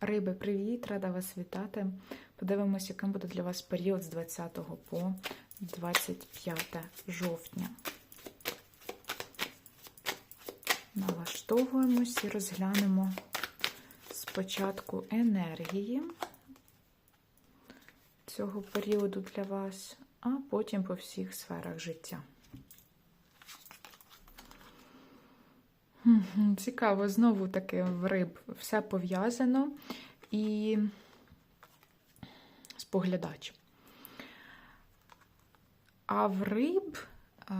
Риби, привіт! Рада вас вітати. Подивимося, яким буде для вас період з 20 по 25 жовтня. Налаштовуємось і розглянемо спочатку енергії цього періоду для вас, а потім по всіх сферах життя. Цікаво, знову таки в риб все пов'язано і споглядач. А в риб е,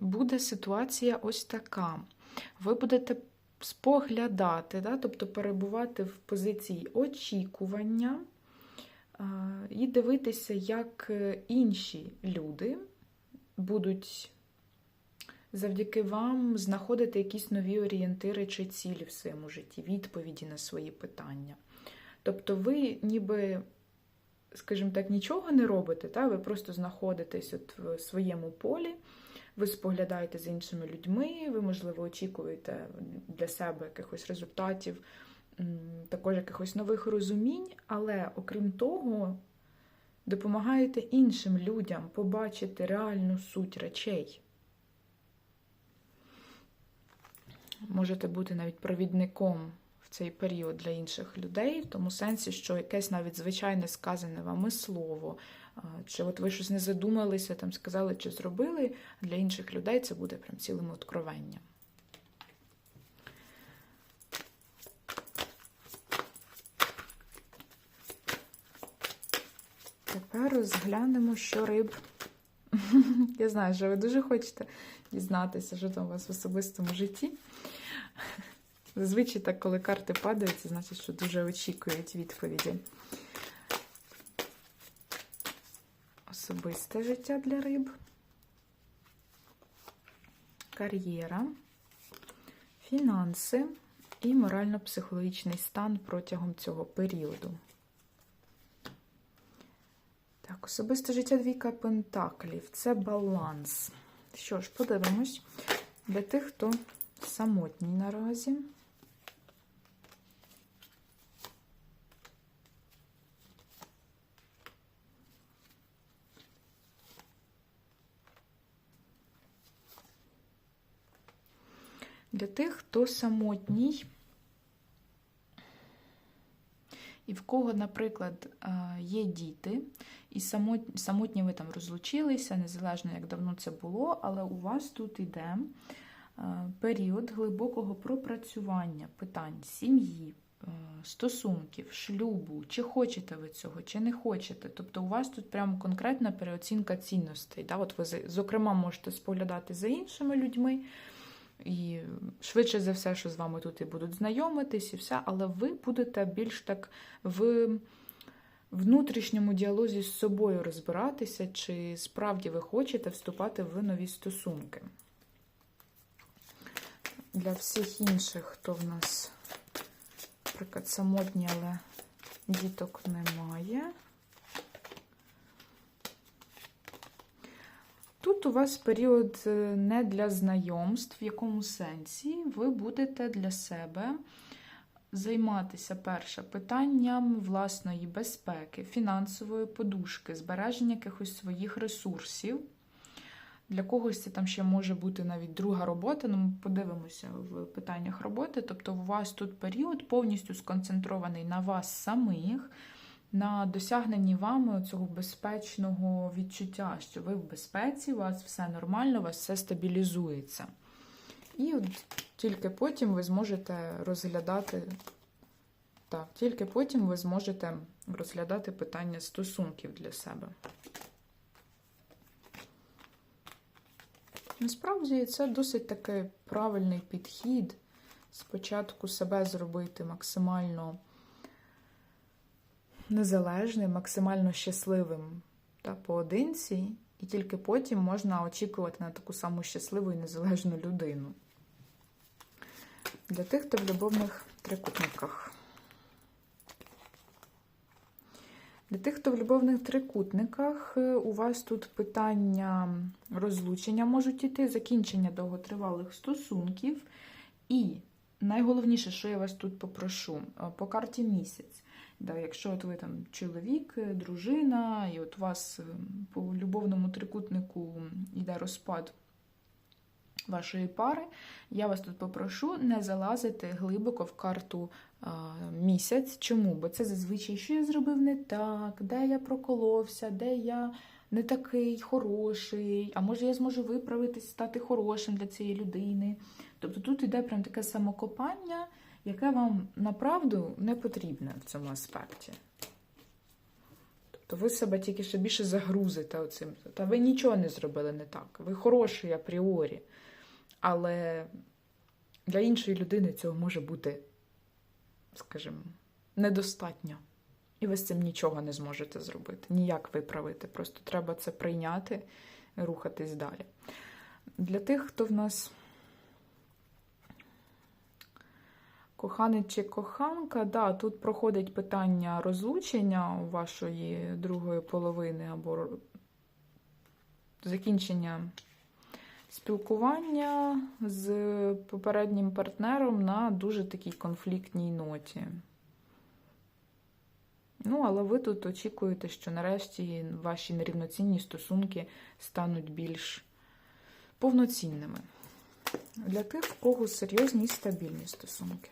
буде ситуація ось така. Ви будете споглядати, да? тобто перебувати в позиції очікування е, і дивитися, як е, інші люди будуть завдяки вам знаходити якісь нові орієнтири чи цілі в своєму житті, відповіді на свої питання. Тобто ви ніби, скажімо так, нічого не робите, та? ви просто знаходитесь от в своєму полі, ви споглядаєте з іншими людьми, ви, можливо, очікуєте для себе якихось результатів, також якихось нових розумінь, але окрім того, допомагаєте іншим людям побачити реальну суть речей. Можете бути навіть провідником в цей період для інших людей, в тому сенсі, що якесь навіть звичайне сказане вами слово, чи от ви щось не задумалися, там сказали чи зробили, для інших людей це буде прям цілим откровенням. Тепер розглянемо, що риб. Я знаю, що ви дуже хочете дізнатися, що там у вас в особистому житті. Зазвичай так, коли карти падають, це значить, що дуже очікують відповіді. Особисте життя для риб, кар'єра, фінанси і морально-психологічний стан протягом цього періоду. Так, особисте життя двійка пентаклів це баланс. Що ж, подивимось для тих, хто самотній наразі. Для тих, хто самотній, і в кого, наприклад, є діти, і самотні ви там розлучилися, незалежно як давно це було, але у вас тут іде період глибокого пропрацювання питань сім'ї, стосунків, шлюбу, чи хочете ви цього, чи не хочете. Тобто у вас тут прямо конкретна переоцінка цінностей. Да? От ви, зокрема, можете споглядати за іншими людьми. І швидше за все, що з вами тут і будуть знайомитись, і все, але ви будете більш так в внутрішньому діалозі з собою розбиратися, чи справді ви хочете вступати в нові стосунки. Для всіх інших, хто в нас, наприклад, самотні, але діток немає. Тут у вас період не для знайомств, в якому сенсі ви будете для себе займатися перше питанням власної безпеки, фінансової подушки, збереження якихось своїх ресурсів. Для когось це там ще може бути навіть друга робота, ну ми подивимося в питаннях роботи. Тобто, у вас тут період повністю сконцентрований на вас самих на досягненні вами цього безпечного відчуття, що ви в безпеці, у вас все нормально, у вас все стабілізується. І от тільки потім ви зможете розглядати. Так, тільки потім ви зможете розглядати питання стосунків для себе. Насправді це досить такий правильний підхід. Спочатку себе зробити максимально незалежним, максимально щасливим та поодинці, і тільки потім можна очікувати на таку саму щасливу і незалежну людину. Для тих, хто в любовних трикутниках. Для тих, хто в любовних трикутниках, у вас тут питання розлучення можуть іти, закінчення довготривалих стосунків і найголовніше, що я вас тут попрошу, е, по карті місяць. Да, якщо от ви там чоловік, е, дружина, і от у вас е, по любовному трикутнику йде розпад вашої пари, я вас тут попрошу не залазити глибоко в карту а, місяць. Чому? Бо це зазвичай, що я зробив не так, де я проколовся, де я не такий хороший, а може я зможу виправитись, стати хорошим для цієї людини. Тобто тут йде прям таке самокопання, яке вам направду не потрібне в цьому аспекті. Тобто ви себе тільки ще більше загрузите оцим. Та ви нічого не зробили не так. Ви хороший апріорі. Але для іншої людини цього може бути, скажімо, недостатньо. І ви з цим нічого не зможете зробити, ніяк виправити. Просто треба це прийняти і рухатись далі. Для тих, хто в нас коханець чи коханка, да, тут проходить питання розлучення у вашої другої половини або закінчення спілкування з попереднім партнером на дуже такій конфліктній ноті. Ну, але ви тут очікуєте, що нарешті ваші нерівноцінні стосунки стануть більш повноцінними. Для тих, в кого серйозні і стабільні стосунки.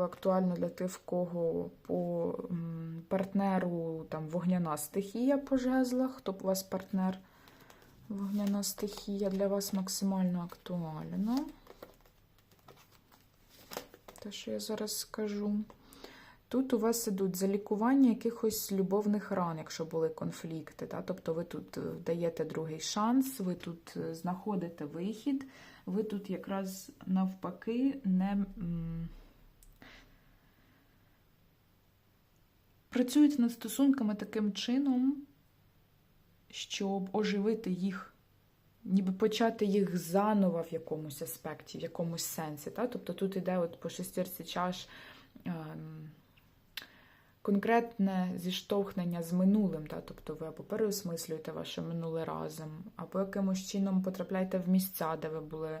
Особливо актуально для тих, в кого по партнеру там вогняна стихія по жезлах, хто у вас партнер вогняна стихія для вас максимально актуально. Те, що я зараз скажу. Тут у вас ідуть залікування якихось любовних ран, якщо були конфлікти. Да? Тобто ви тут е, даєте другий шанс, ви тут е, знаходите вихід, ви тут якраз навпаки не. Працюють над стосунками таким чином, щоб оживити їх, ніби почати їх заново в якомусь аспекті, в якомусь сенсі. Та? Тобто тут іде от по шестірці чаш ем, конкретне зіштовхнення з минулим. Та? Тобто ви або переосмислюєте ваше минуле разом, або якимось чином потрапляєте в місця, де ви були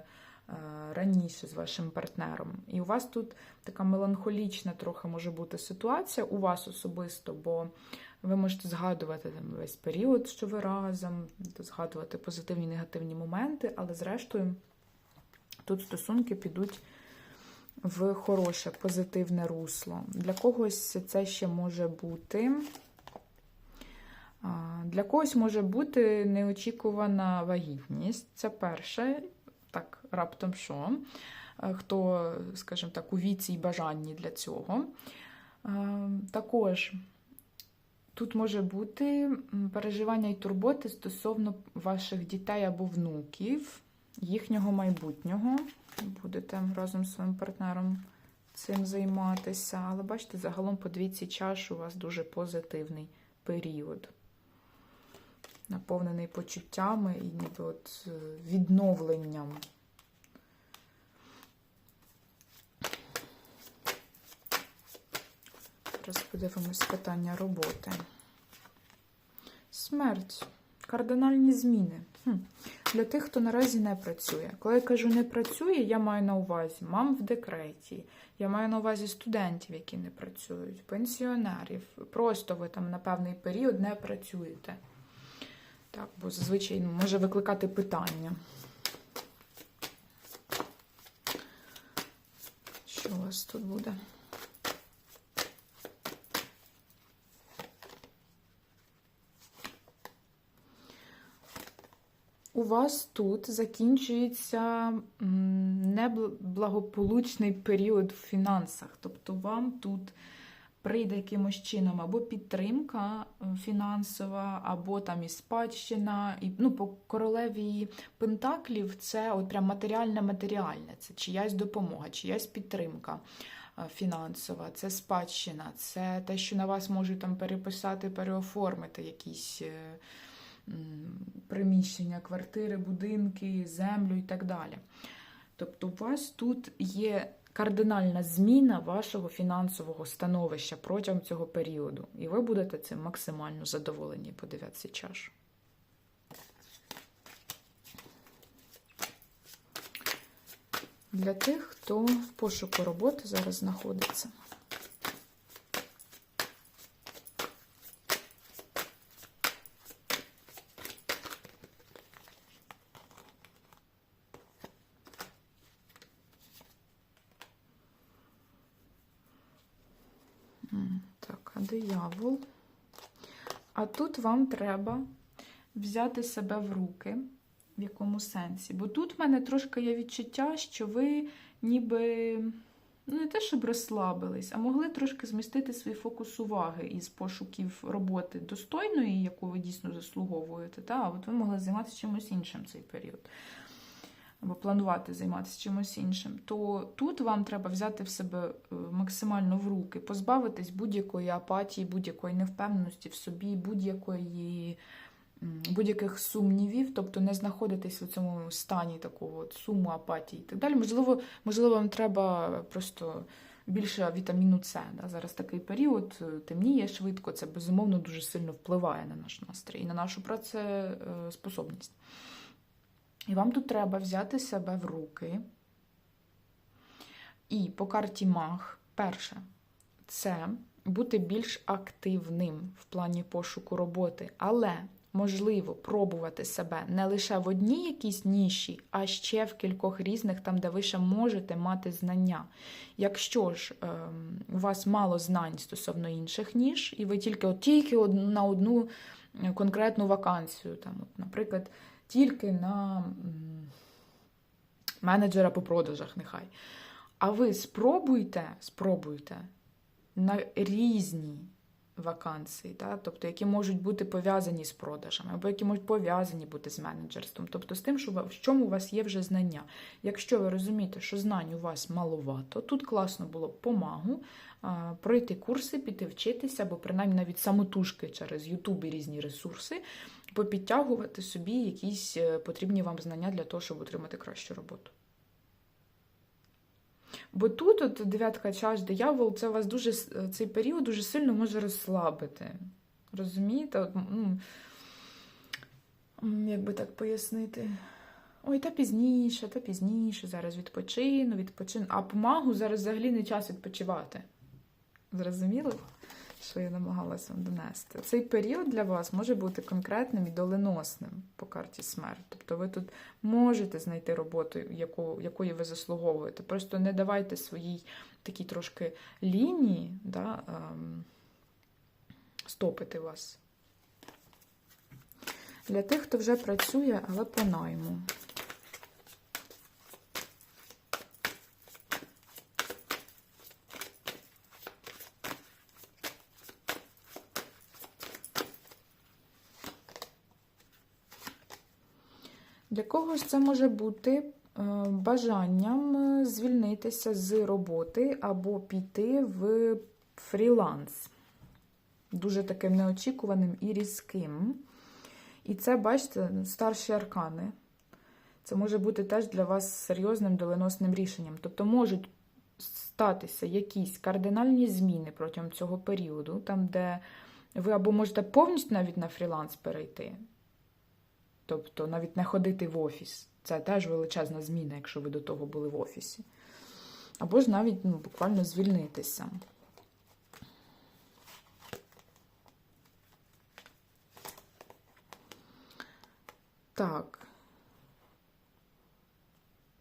раніше з вашим партнером. І у вас тут така меланхолічна трохи може бути ситуація у вас особисто, бо ви можете згадувати там, весь період, що ви разом, згадувати позитивні і негативні моменти, але зрештою тут стосунки підуть в хороше, позитивне русло. Для когось це ще може бути. Для когось може бути неочікувана вагітність. Це перше, так, раптом що. Е, Хто, скажімо так, у віці і бажанні для цього. Е, Також тут може бути переживання і турботи стосовно ваших дітей або внуків, їхнього майбутнього. Будете разом з своїм партнером цим займатися. Але бачите, загалом по двійці чаш у вас дуже позитивний період. Наповнений почуттями і ніби от е, відновленням. Зараз подивимось питання роботи. Смерть. Кардинальні зміни. Хм. Для тих, хто наразі не працює. Коли я кажу не працює, я маю на увазі мам в декреті, я маю на увазі студентів, які не працюють, пенсіонерів. Просто ви там на певний період не працюєте. Так, бо зазвичай ну, може викликати питання. Що у вас тут буде? У вас тут закінчується неблагополучний період в фінансах. Тобто вам тут прийде якимось чином або підтримка е, фінансова, або там і спадщина. І, ну, по королеві Пентаклів це от прям матеріальне матеріальне, це чиясь допомога, чиясь підтримка е, фінансова, це спадщина, це те, що на вас можуть там переписати, переоформити якісь. е, приміщення, квартири, будинки, землю і так далі. Тобто, у вас тут є кардинальна зміна вашого фінансового становища протягом цього періоду. І ви будете цим максимально задоволені по чаш. Для тих, хто в пошуку роботи зараз знаходиться. М, Диявол. А тут вам треба взяти себе в руки. В якому сенсі? Бо тут в мене трошки є відчуття, що ви ніби ну, не те, щоб розслабились, а могли трошки змістити свій фокус уваги із пошуків роботи достойної, яку ви дійсно заслуговуєте. Та? А от ви могли займатися чимось іншим цей період. Або планувати займатися чимось іншим, то тут вам треба взяти в себе е, максимально в руки, позбавитись будь-якої апатії, будь-якої невпевненості в собі, будь-якої. Будь-яких сумнівів, тобто не знаходитись у цьому стані такого от суму, апатії і так далі. Можливо, можливо, вам треба просто більше вітаміну С. Да? Зараз такий період е, темніє швидко, це безумовно дуже сильно впливає на наш настрій і на нашу працеспособність. І вам тут треба взяти себе в руки. І по карті Маг, перше, це бути більш активним в плані пошуку роботи, але можливо пробувати себе не лише в одній якійсь ніші, а ще в кількох різних, там, де ви ще можете мати знання. Якщо ж ем, у вас мало знань стосовно інших ніж, і ви тільки от, тільки на одну е, конкретну вакансію, там, от, наприклад, тільки на менеджера по продажах, нехай. А ви спробуйте, спробуйте на різні вакансії, та? тобто, які можуть бути пов'язані з продажами, або які можуть пов'язані бути з менеджерством, тобто з тим, що в чому у вас є вже знання. Якщо ви розумієте, що знань у вас маловато, тут класно було б помагу а, пройти курси, піти вчитися, або принаймні навіть самотужки через YouTube і різні ресурси, попідтягувати собі якісь е, потрібні вам знання для того, щоб отримати кращу роботу. Бо тут, от дев'ятка чаш, диявол, це вас дуже цей період дуже сильно може розслабити. Розумієте? От, ну, як би так пояснити? Ой, та пізніше, та пізніше, зараз відпочину, відпочину. А помагу зараз взагалі не час відпочивати. Зрозуміли, що я намагалася вам донести? Цей період для вас може бути конкретним і доленосним по карті смерть. Тобто ви тут можете знайти роботу, яку, якої ви заслуговуєте. Просто не давайте своїй такій трошки лінії да, ем, стопити вас. Для тих, хто вже працює, але по найму. Для когось це може бути е, бажанням е, звільнитися з роботи або піти в фріланс. Дуже таким неочікуваним і різким. І це, бачите, старші аркани. Це може бути теж для вас серйозним доленосним рішенням. Тобто можуть статися якісь кардинальні зміни протягом цього періоду, там, де ви або можете повністю навіть на фріланс перейти, тобто навіть не ходити в офіс. Це теж величезна зміна, якщо ви до того були в офісі. Або ж навіть ну, буквально звільнитися. Так.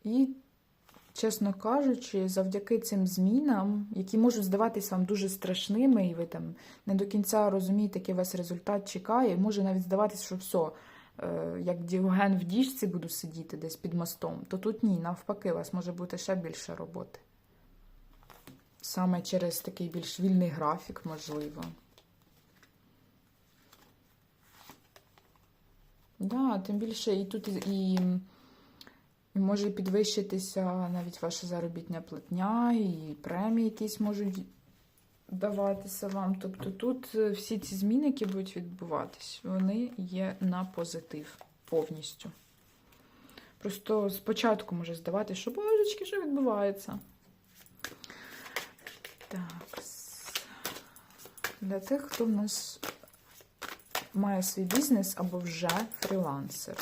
І, чесно кажучи, завдяки цим змінам, які можуть здаватись вам дуже страшними, і ви там не до кінця розумієте, який вас результат чекає, може навіть здаватись, що все, як Діоген в діжці буду сидіти десь під мостом, то тут ні, навпаки, у вас може бути ще більше роботи. Саме через такий більш вільний графік, можливо. Да, тим більше і тут і, і може підвищитися навіть ваша заробітня платня, і премії якісь можуть даватися вам. Тобто тут е, всі ці зміни, які будуть відбуватись, вони є на позитив повністю. Просто спочатку може здавати, що божечки, що відбувається. Так. Для тих, хто в нас має свій бізнес або вже фрілансер.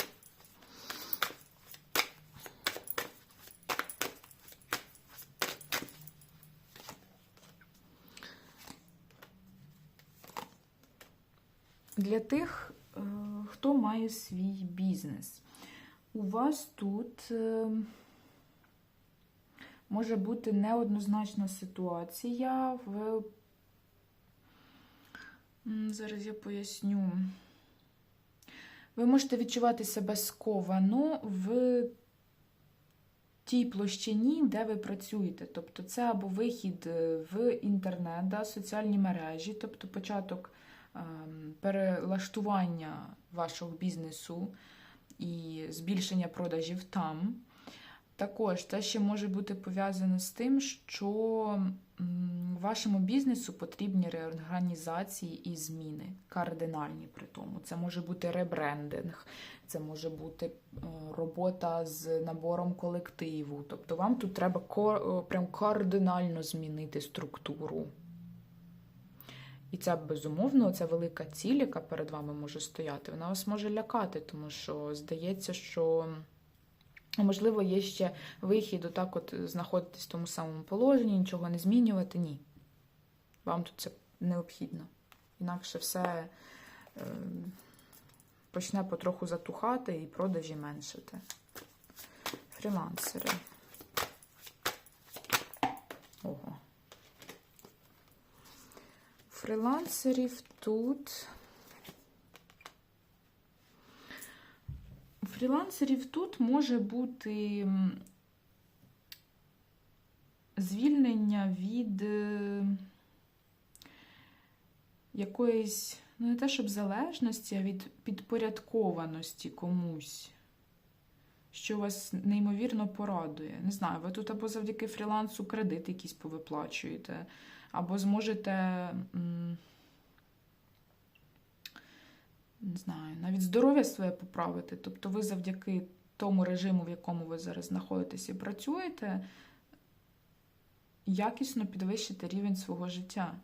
Для тих, е, хто має свій бізнес. У вас тут е, може бути неоднозначна ситуація в. Зараз я поясню. Ви можете відчувати себе сковано в тій площині, де ви працюєте. Тобто це або вихід е, в інтернет, да, соціальні мережі, тобто початок перелаштування вашого бізнесу і збільшення продажів там. Також це ще може бути пов'язано з тим, що вашому бізнесу потрібні реорганізації і зміни, кардинальні при тому. Це може бути ребрендинг, це може бути е, робота з набором колективу. Тобто вам тут треба е, прям кардинально змінити структуру. І ця, безумовно, ця велика ціль, яка перед вами може стояти, вона вас може лякати, тому що здається, що можливо є ще вихід, отак от знаходитись в тому самому положенні, нічого не змінювати. Ні. Вам тут це необхідно. Інакше все е, почне потроху затухати і продажі меншити. Фрілансери. Ого. Фрілансерів тут. Фрілансерів тут може бути звільнення від е, якоїсь, ну не те, щоб залежності, а від підпорядкованості комусь, що вас неймовірно порадує. Не знаю, ви тут або завдяки фрілансу кредит якийсь повиплачуєте, або зможете. не знаю, навіть здоров'я своє поправити. Тобто ви завдяки тому режиму, в якому ви зараз знаходитесь і працюєте, якісно підвищите рівень свого життя.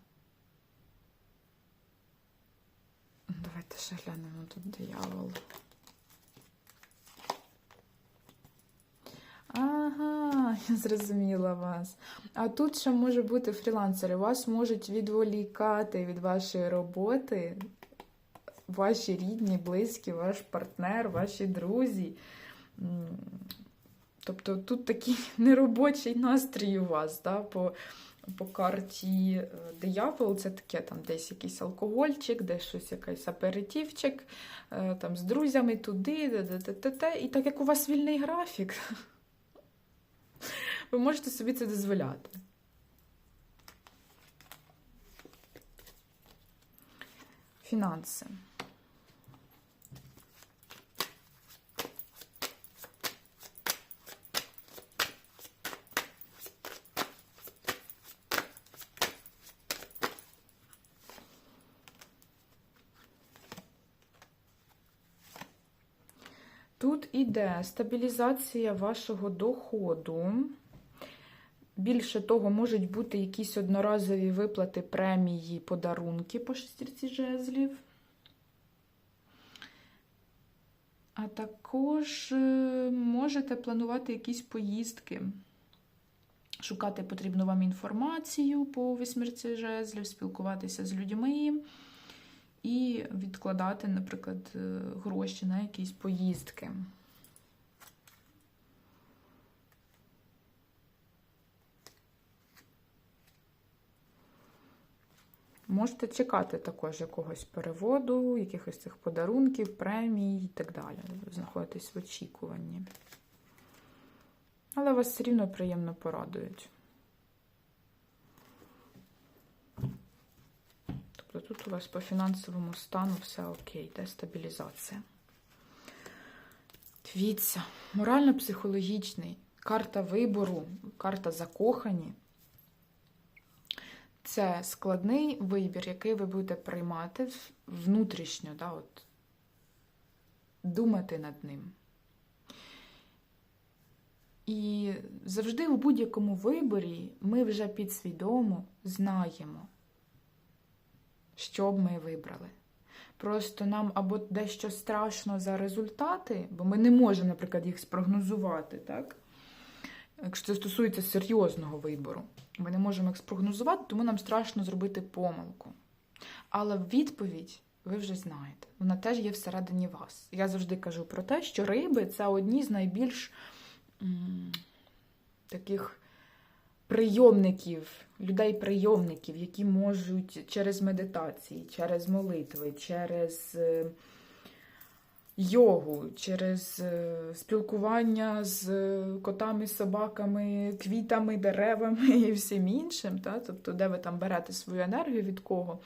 Давайте ще глянемо тут диявол. Ага, я зрозуміла вас. А тут ще може бути фрілансери. Вас можуть відволікати від вашої роботи ваші рідні, близькі, ваш партнер, ваші друзі. Тобто тут такий неробочий настрій у вас, да, по, по карті е, диявол, це таке там десь якийсь алкогольчик, десь щось якийсь аперитивчик, е, там з друзями туди, де-де-де-де-де. і так як у вас вільний графік, ви можете собі це дозволяти. Фінанси. Тут іде стабілізація вашого доходу. Більше того, можуть бути якісь одноразові виплати премії, подарунки по шестірці жезлів. А також е, можете планувати якісь поїздки, шукати потрібну вам інформацію по вісьмірці жезлів, спілкуватися з людьми і відкладати, наприклад, е, гроші на якісь поїздки. Можете чекати також якогось переводу, якихось цих подарунків, премій і так далі. Знаходитесь в очікуванні. Але вас все рівно приємно порадують. Тобто тут у вас по фінансовому стану все окей, де стабілізація. Дивіться, морально-психологічний, карта вибору, карта закохані. Це складний вибір, який ви будете приймати внутрішньо, да, от, думати над ним. І завжди у будь-якому виборі ми вже підсвідомо знаємо, що б ми вибрали. Просто нам або дещо страшно за результати, бо ми не можемо, наприклад, їх спрогнозувати, так? Якщо це стосується серйозного вибору, ми не можемо їх спрогнозувати, тому нам страшно зробити помилку. Але відповідь ви вже знаєте, вона теж є всередині вас. Я завжди кажу про те, що риби це одні з найбільш м, таких прийомників, людей-прийомників, які можуть через медитації, через молитви, через е, йогу, через е, спілкування з котами, собаками, квітами, деревами і всім іншим, та? тобто, де ви там берете свою енергію від кого,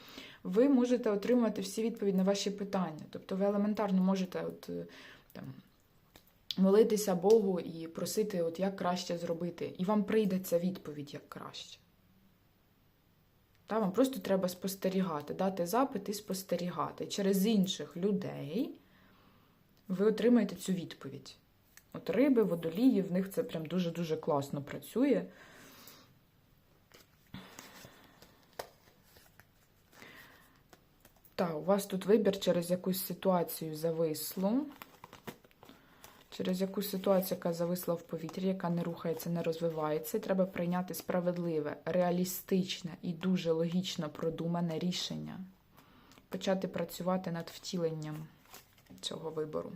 ви можете отримати всі відповіді на ваші питання. Тобто ви елементарно можете от, е, там, молитися Богу і просити, от, як краще зробити. І вам прийде ця відповідь як краще. Та, вам просто треба спостерігати, дати запит і спостерігати. Через інших людей ви отримаєте цю відповідь. От риби, водолії, в них це прям дуже-дуже класно працює. Так, у вас тут вибір через якусь ситуацію завислу. Через якусь ситуацію, яка зависла в повітрі, яка не рухається, не розвивається. Треба прийняти справедливе, реалістичне і дуже логічно продумане рішення. Почати працювати над втіленням цього вибору.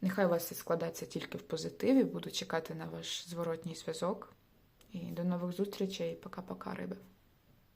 Нехай у вас все складається тільки в позитиві. Буду чекати на ваш зворотній зв'язок. І до нових зустрічей. Пока-пока, риби.